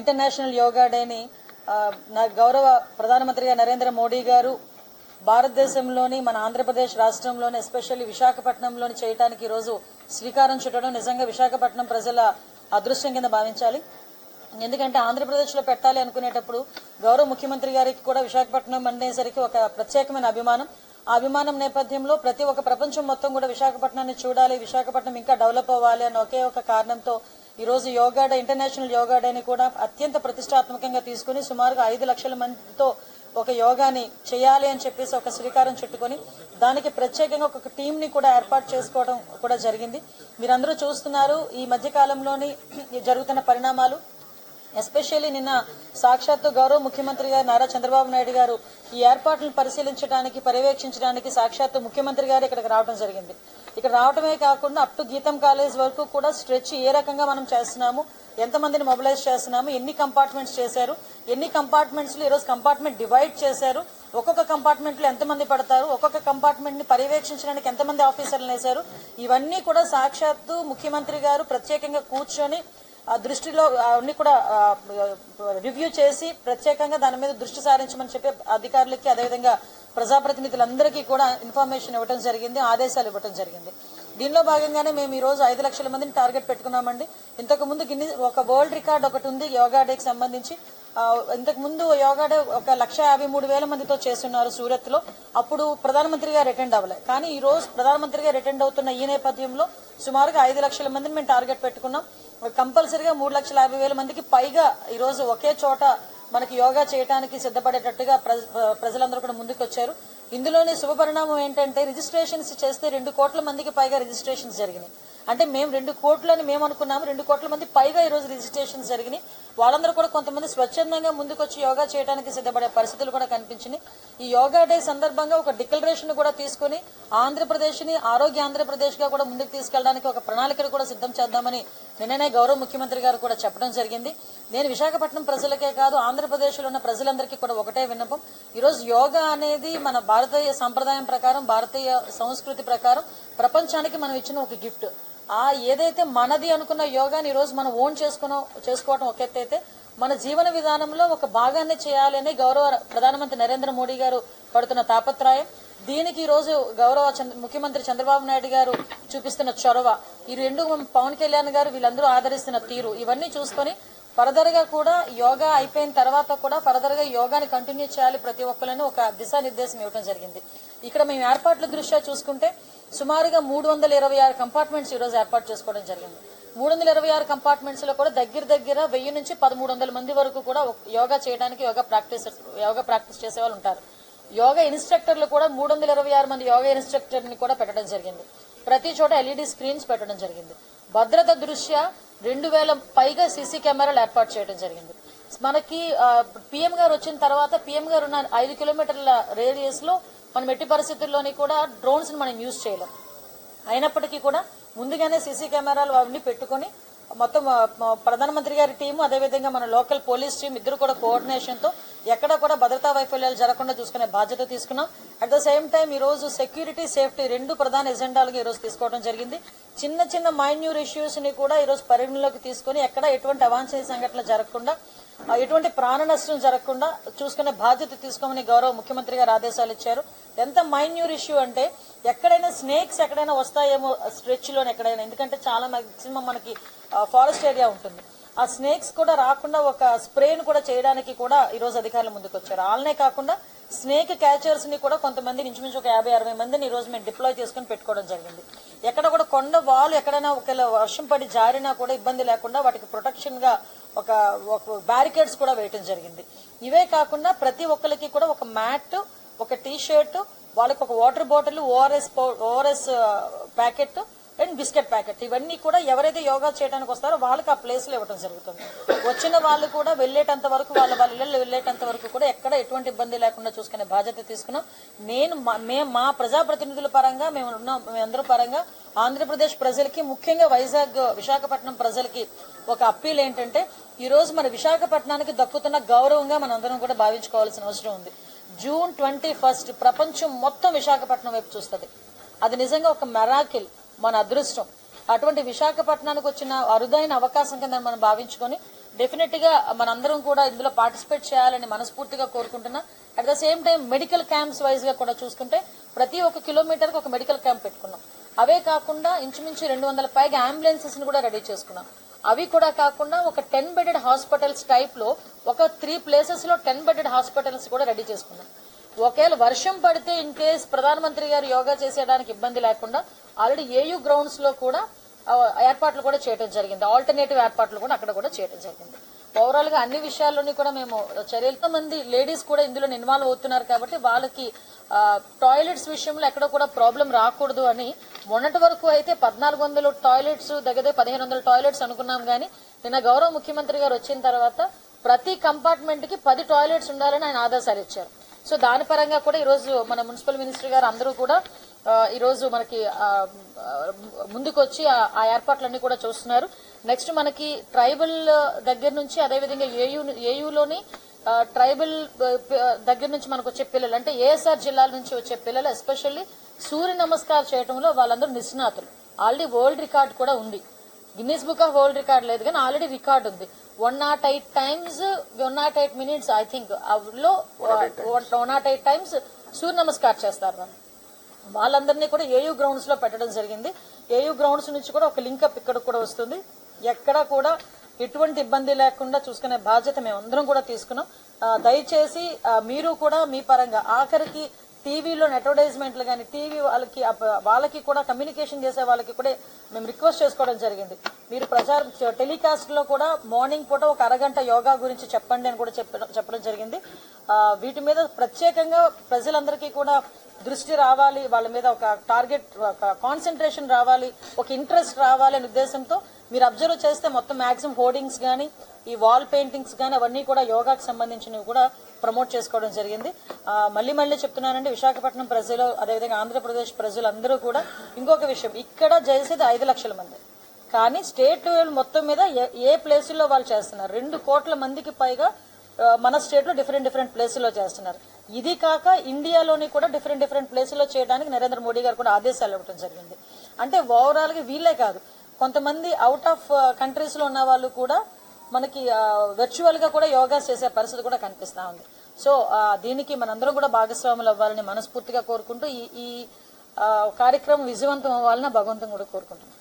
International yoga డేని నా గౌరవ ప్రధానమంత్రిగా నరేంద్ర మోడీ గారు భారతదేశంలోని మన ఆంధ్రప్రదేశ్ రాష్ట్రంలోని ఎస్పెషల్లీ విశాఖపట్నంలోని చేయటానికి ఈరోజు శ్రీకారం చుట్టడం నిజంగా విశాఖపట్నం ప్రజల అదృష్టం కింద భావించాలి. ఎందుకంటే ఆంధ్రప్రదేశ్లో పెట్టాలి అనుకునేటప్పుడు గౌరవ ముఖ్యమంత్రి గారికి కూడా విశాఖపట్నం అనేసరికి ఒక ప్రత్యేకమైన అభిమానం. ఆ అభిమానం నేపథ్యంలో ప్రతి ఒక్క ప్రపంచం మొత్తం కూడా విశాఖపట్నాన్ని చూడాలి విశాఖపట్నం ఇంకా డెవలప్ అవ్వాలి అన్న ఒకే ఒక కారణంతో ఈరోజు యోగా డే ఇంటర్నేషనల్ యోగా డేని కూడా అత్యంత ప్రతిష్టాత్మకంగా తీసుకుని సుమారుగా ఐదు లక్షల మందితో ఒక యోగాని చేయాలి అని చెప్పేసి ఒక శ్రీకారం చుట్టుకొని దానికి ప్రత్యేకంగా ఒక టీంని కూడా ఏర్పాటు చేసుకోవడం కూడా జరిగింది. మీరందరూ చూస్తున్నారు ఈ మధ్యకాలంలోని జరుగుతున్న పరిణామాలు. ఎస్పెషల్లీ నిన్న సాక్షాత్తు గౌరవ ముఖ్యమంత్రి గారు నారా చంద్రబాబు నాయుడు గారు ఈ ఏర్పాట్లను పరిశీలించడానికి పర్యవేక్షించడానికి సాక్షాత్తు ముఖ్యమంత్రి గారు ఇక్కడికి రావడం జరిగింది. ఇక్కడ రావడమే కాకుండా అప్ టు గీతం కాలేజ్ వరకు కూడా స్ట్రెచ్ ఏ రకంగా మనం చేస్తున్నాము ఎంతమందిని మొబిలైజ్ చేస్తున్నాము ఎన్ని కంపార్ట్మెంట్స్ చేశారు ఎన్ని కంపార్ట్మెంట్స్లో ఈరోజు కంపార్ట్మెంట్ డివైడ్ చేశారు ఒక్కొక్క కంపార్ట్మెంట్లో ఎంతమంది పడతారు ఒక్కొక్క కంపార్ట్మెంట్ని పర్యవేక్షించడానికి ఎంతమంది ఆఫీసర్లు వేశారు ఇవన్నీ కూడా సాక్షాత్తు ముఖ్యమంత్రి గారు ప్రత్యేకంగా కూర్చొని దృష్టిలో అన్ని కూడా రివ్యూ చేసి ప్రత్యేకంగా దాని మీద దృష్టి సారించమని చెప్పి అధికారులకి అదేవిధంగా ప్రజాప్రతినిధులందరికీ కూడా ఇన్ఫర్మేషన్ ఇవ్వడం జరిగింది ఆదేశాలు ఇవ్వడం జరిగింది. దీనిలో భాగంగానే మేము ఈ రోజు ఐదు లక్షల మందిని టార్గెట్ పెట్టుకున్నామండి. ఇంతకు ముందు గిన్ని ఒక వరల్డ్ రికార్డ్ ఒకటి ఉంది యోగా డేకి సంబంధించి. ఇంతకుముందు ఇంతకు ముందు యోగా డే ఒక లక్ష యాభై మూడు వేల మందితో చేస్తున్నారు సూరత్లో అప్పుడు ప్రధానమంత్రి గారు అటెండ్ అవ్వలే. కానీ ఈ రోజు ప్రధానమంత్రి గారు అటెండ్ అవుతున్న ఈ నేపథ్యంలో సుమారుగా ఐదు లక్షల మందిని మేము టార్గెట్ పెట్టుకున్నాం. కంపల్సరిగా మూడు లక్షల యాభై వేల మందికి పైగా ఈరోజు ఒకే చోట మనకి యోగా చేయడానికి సిద్ధపడేటట్టుగా ప్రజలందరూ కూడా ముందుకు వచ్చారు ఇందులోనే శుభ పరిణామం ఏంటంటే రిజిస్ట్రేషన్స్ చేస్తే రెండు కోట్ల మందికి పైగా రిజిస్ట్రేషన్స్ జరిగినాయి. అంటే మేము రెండు కోట్లని మేము అనుకున్నాము రెండు కోట్ల మంది పైగా ఈరోజు రిజిస్ట్రేషన్ జరిగినాయి. వాళ్ళందరూ కూడా కొంతమంది స్వచ్ఛందంగా ముందుకొచ్చి యోగా చేయడానికి సిద్ధపడే పరిస్థితులు కూడా కనిపించినాయి. ఈ యోగా డే సందర్భంగా ఒక డిక్లరేషన్ కూడా తీసుకుని ఆంధ్రప్రదేశ్ని ఆరోగ్య ఆంధ్రప్రదేశ్గా కూడా ముందుకు తీసుకెళ్ళడానికి ఒక ప్రణాళికను కూడా సిద్ధం చేద్దామని నిన్ననే గౌరవ ముఖ్యమంత్రి గారు కూడా చెప్పడం జరిగింది. నేను విశాఖపట్నం ప్రజలకే కాదు ఆంధ్రప్రదేశ్లో ఉన్న ప్రజలందరికీ కూడా ఒకటే విన్నపం. ఈరోజు యోగా అనేది మన భారతీయ సంప్రదాయం ప్రకారం భారతీయ సంస్కృతి ప్రకారం ప్రపంచానికి మనం ఇచ్చిన ఒక గిఫ్ట్. ఆ ఏదైతే మనది అనుకున్న యోగాని ఈరోజు మనం ఓన్ చేసుకున్నాం చేసుకోవడం ఒక ఎత్తు అయితే మన జీవన విధానంలో ఒక భాగాన్ని చేయాలని గౌరవ ప్రధానమంత్రి నరేంద్ర మోడీ గారు పడుతున్న తాపత్రయం. దీనికి ఈరోజు రోజు గౌరవ చంద్ర- ముఖ్యమంత్రి చంద్రబాబు నాయుడు గారు చూపిస్తున్న చొరవ. ఈ రెండు పవన్ కళ్యాణ్ గారు వీళ్ళందరూ ఆదరిస్తున్న తీరు. ఇవన్నీ చూసుకొని ఫర్దర్గా కూడా యోగా అయిపోయిన తర్వాత కూడా ఫర్దర్గా యోగాని కంటిన్యూ చేయాలి ప్రతి ఒక్కరిని ఒక దిశానిర్దేశం ఇవ్వడం జరిగింది. ఇక్కడ మేము ఏర్పాట్ల దృష్ట్యా చూసుకుంటే సుమారుగా మూడు వందల ఇరవై ఆరు కంపార్ట్మెంట్స్ ఈ రోజు ఏర్పాటు చేసుకోవడం జరిగింది. మూడు వందల ఇరవై ఆరు కంపార్ట్మెంట్స్లో కూడా దగ్గర దగ్గర వెయ్యి నుంచి పదమూడు వందల మంది వరకు కూడా యోగా చేయడానికి యోగా ప్రాక్టీస్ యోగా ప్రాక్టీస్ చేసే వాళ్ళు ఉంటారు. యోగా ఇన్స్ట్రక్టర్లు కూడా మూడు వందల ఇరవై ఆరు మంది యోగా ఇన్స్ట్రక్టర్ని కూడా పెట్టడం జరిగింది. ప్రతి చోట ఎల్ఈడి స్క్రీన్స్ పెట్టడం జరిగింది. భద్రత దృష్ట్యా రెండు వేల పైగా సీసీ కెమెరాలు ఏర్పాటు చేయడం జరిగింది. మనకి పిఎం గారు వచ్చిన తర్వాత పిఎం గారు ఉన్న ఐదు కిలోమీటర్ల రేడియస్లో మనం ఎట్టి పరిస్థితుల్లోని కూడా డ్రోన్స్ని మనం యూజ్ చేయలేం. అయినప్పటికీ కూడా ముందుగానే సీసీ కెమెరాలు అవన్నీ పెట్టుకొని మొత్తం ప్రధానమంత్రి గారి టీము అదేవిధంగా మన లోకల్ పోలీస్ టీం ఇద్దరు కూడా కోఆర్డినేషన్తో ఎక్కడ కూడా భద్రతా వైఫల్యాలు జరగకుండా చూసుకునే బాధ్యత తీసుకున్నాం. అట్ ద సేమ్ టైం ఈరోజు సెక్యూరిటీ సేఫ్టీ రెండు ప్రధాన ఎజెండాలుగా ఈరోజు తీసుకోవడం జరిగింది. చిన్న చిన్న మైన్యూర్ ఇష్యూస్ని కూడా ఈరోజు పరిగణలోకి తీసుకొని ఎక్కడ ఎటువంటి అవాంఛనీయ సంఘటనలు జరగకుండా ఎటువంటి ప్రాణ నష్టం జరగకుండా చూసుకునే బాధ్యత తీసుకోమని గౌరవ ముఖ్యమంత్రి గారు ఆదేశాలు ఇచ్చారు. ఎంత మైన్యూర్ ఇష్యూ అంటే ఎక్కడైనా స్నేక్స్ ఎక్కడైనా వస్తాయేమో స్ట్రెచ్లోనే ఎక్కడైనా. ఎందుకంటే చాలా మాక్సిమం మనకి ఫారెస్ట్ ఏరియా ఉంటుంది. ఆ స్నేక్స్ కూడా రాకుండా ఒక స్ప్రేను కూడా చేయడానికి కూడా ఈ రోజు అధికారులు ముందుకు వచ్చారు వాళ్ళనే కాకుండా స్నేక్ క్యాచర్స్ని కూడా కొంతమంది ఇంచుమించు ఒక యాభై అరవై మందిని ఈ రోజు మేము డిప్లాయ్ చేసుకుని పెట్టుకోవడం జరిగింది. ఎక్కడ కూడా కొండ వాల్ ఎక్కడైనా ఒకవేళ వర్షం పడి జారినా కూడా ఇబ్బంది లేకుండా వాటికి ప్రొటెక్షన్గా ఒక ఒక బ్యారికేడ్స్ కూడా వేయటం జరిగింది. ఇవే కాకుండా ప్రతి ఒక్కరికి కూడా ఒక మ్యాట్ ఒక టీ షర్ట్ వాళ్ళకి ఒక water bottle ORS ORS packet and biscuit packet. ఇవన్నీ కూడా ఎవరైతే యోగా చేయడానికి వస్తారో వాళ్ళకి ఆ ప్లేస్లో ఇవ్వడం జరుగుతుంది. వచ్చిన వాళ్ళు కూడా వెళ్ళేటంత వరకు వాళ్ళ వాళ్ళ ఇళ్ళు వెళ్ళేటంత వరకు కూడా ఎక్కడ ఎటువంటి ఇబ్బంది లేకుండా చూసుకునే బాధ్యత తీసుకున్నాం. నేను మేము మా ప్రజాప్రతినిధుల పరంగా మేము ఉన్నాం మేమందరూ పరంగా ఆంధ్రప్రదేశ్ ప్రజలకి ముఖ్యంగా వైజాగ్ విశాఖపట్నం ప్రజలకి ఒక అప్పీల్ ఏంటంటే ఈరోజు మన విశాఖపట్నానికి దక్కుతున్న గౌరవంగా మనందరం కూడా భావించుకోవాల్సిన అవసరం ఉంది. జూన్ ట్వంటీ ఫస్ట్ ప్రపంచం మొత్తం విశాఖపట్నం వైపు చూస్తుంది. అది నిజంగా ఒక మెరాకిల్ మన అదృష్టం. అటువంటి విశాఖపట్నానికి వచ్చిన అరుదైన అవకాశం కింద మనం భావించుకొని డెఫినెట్గా మనందరం కూడా ఇందులో పార్టిసిపేట్ చేయాలని మనస్ఫూర్తిగా కోరుకుంటున్నా. At the same time medical camps వైజ్గా కూడా చూసుకుంటే ప్రతి ఒక్క కిలోమీటర్ ఒక మెడికల్ క్యాంప్ పెట్టుకున్నాం. అవే కాకుండా ఇంచుమించు రెండు వందల పైగా అంబులెన్సెస్ని కూడా రెడీ చేసుకున్నాం. అవి కూడా కాకుండా ఒక టెన్ బెడెడ్ హాస్పిటల్స్ టైప్లో ఒక త్రీ ప్లేసెస్లో టెన్ బెడెడ్ హాస్పిటల్స్ కూడా రెడీ చేసుకున్నాం. ఒకవేళ వర్షం పడితే ఇన్ కేస్ ప్రధానమంత్రి గారు యోగా చేసేయడానికి ఇబ్బంది లేకుండా ఆల్రెడీ ఏయూ గ్రౌండ్స్లో కూడా ఏర్పాట్లు కూడా చేయడం జరిగింది. ఆల్టర్నేటివ్ ఏర్పాట్లు కూడా అక్కడ కూడా చేయడం జరిగింది. ఓవరాల్గా అన్ని విషయాల్లోని కూడా మేము చర్యలతో మంది లేడీస్ కూడా ఇందులో ఇన్వాల్వ్ అవుతున్నారు కాబట్టి వాళ్ళకి టాయిలెట్స్ విషయంలో ఎక్కడ కూడా ప్రాబ్లం రాకూడదు అని మొన్నటి వరకు అయితే పద్నాలుగు వందలు టాయిలెట్స్ దగ్గర పదిహేను వందల టాయిలెట్స్ అనుకున్నాం కానీ నిన్న గౌరవ ముఖ్యమంత్రి గారు వచ్చిన తర్వాత ప్రతి కంపార్ట్మెంట్కి పది టాయిలెట్స్ ఉండాలని ఆయన ఆదేశాలు ఇచ్చారు. సో దాని పరంగా కూడా ఈరోజు మన మున్సిపల్ మినిస్టర్ గారు అందరూ కూడా ఈరోజు మనకి ముందుకొచ్చి ఆ- ఏర్పాట్లన్నీ కూడా చూస్తున్నారు. నెక్స్ట్ మనకి ట్రైబల్ దగ్గర నుంచి అదేవిధంగా ఏయూ ఏయూలోని ట్రైబల్ దగ్గర నుంచి మనకు వచ్చే పిల్లలు అంటే ఏఎస్ఆర్ జిల్లాల నుంచి వచ్చే పిల్లలు ఎస్పెషల్లీ సూర్య నమస్కారం చేయడంలో వాళ్ళందరూ నిష్ణాతులు. ఆల్రెడీ వరల్డ్ రికార్డ్ కూడా ఉంది. Guinness book of world record లేదు కానీ ఆల్రెడీ రికార్డ్ ఉంది. One not eight times one not eight minutes I థింక్లో one not eight times Surya Namaskar చేస్తారు వాళ్ళందరినీ కూడా ఏయూ గ్రౌండ్స్లో పెట్టడం జరిగింది. ఏయూ గ్రౌండ్స్ నుంచి కూడా ఒక లింకప్ ఇక్కడ కూడా వస్తుంది. ఎక్కడా కూడా ఎటువంటి ఇబ్బంది లేకుండా చూసుకునే బాధ్యత మేమందరం కూడా తీసుకున్నాం. దయచేసి మీరు కూడా మీ పరంగా ఆఖరికి టీవీలో అడ్వర్టైజ్మెంట్లు కానీ టీవీ వాళ్ళకి వాళ్ళకి కూడా కమ్యూనికేషన్ చేసే వాళ్ళకి కూడా మేము రిక్వెస్ట్ చేసుకోవడం జరిగింది. మీరు ప్రచార టెలికాస్ట్లో కూడా మార్నింగ్ పూట ఒక అరగంట యోగా గురించి చెప్పండి అని కూడా చెప్పడం చెప్పడం జరిగింది. వీటి మీద ప్రత్యేకంగా ప్రజలందరికీ కూడా దృష్టి రావాలి వాళ్ళ మీద ఒక టార్గెట్ ఒక కాన్సన్ట్రేషన్ రావాలి ఒక ఇంట్రెస్ట్ రావాలి అనే ఉద్దేశంతో మీరు అబ్జర్వ్ చేస్తే మొత్తం మ్యాక్సిమం హోర్డింగ్స్ కానీ ఈ వాల్ పెయింటింగ్స్ కానీ అవన్నీ కూడా యోగాకి సంబంధించినవి కూడా ప్రమోట్ చేసుకోవడం జరిగింది. మళ్ళీ మళ్ళీ చెప్తున్నానండి విశాఖపట్నం ప్రజలు అదేవిధంగా ఆంధ్రప్రదేశ్ ప్రజలందరూ కూడా ఇంకొక విషయం ఇక్కడ చేసేది ఐదు లక్షల మంది. కానీ స్టేట్ లెవెల్ మొత్తం మీద ఏ- ఏ ప్లేసుల్లో వాళ్ళు చేస్తున్నారు? రెండు కోట్ల మందికి పైగా మన స్టేట్లో డిఫరెంట్ డిఫరెంట్ ప్లేసుల్లో చేస్తున్నారు. ఇది కాక ఇండియాలోని కూడా డిఫరెంట్ డిఫరెంట్ ప్లేసుల్లో చేయడానికి నరేంద్ర మోడీ గారు కూడా ఆదేశాలు ఇవ్వడం జరిగింది. అంటే ఓవరాల్గా వీళ్ళే కాదు కొంతమంది అవుట్ ఆఫ్ కంట్రీస్లో ఉన్న వాళ్ళు కూడా మనకి వర్చువల్గా కూడా యోగా చేసే పరిస్థితి కూడా కనిపిస్తూ ఉంది. సో దీనికి మనందరం కూడా భాగస్వాములు అవ్వాలని మనస్ఫూర్తిగా కోరుకుంటూ ఈ ఈ కార్యక్రమం విజయవంతం అవ్వాలని భగవంతం కూడా కోరుకుంటున్నాను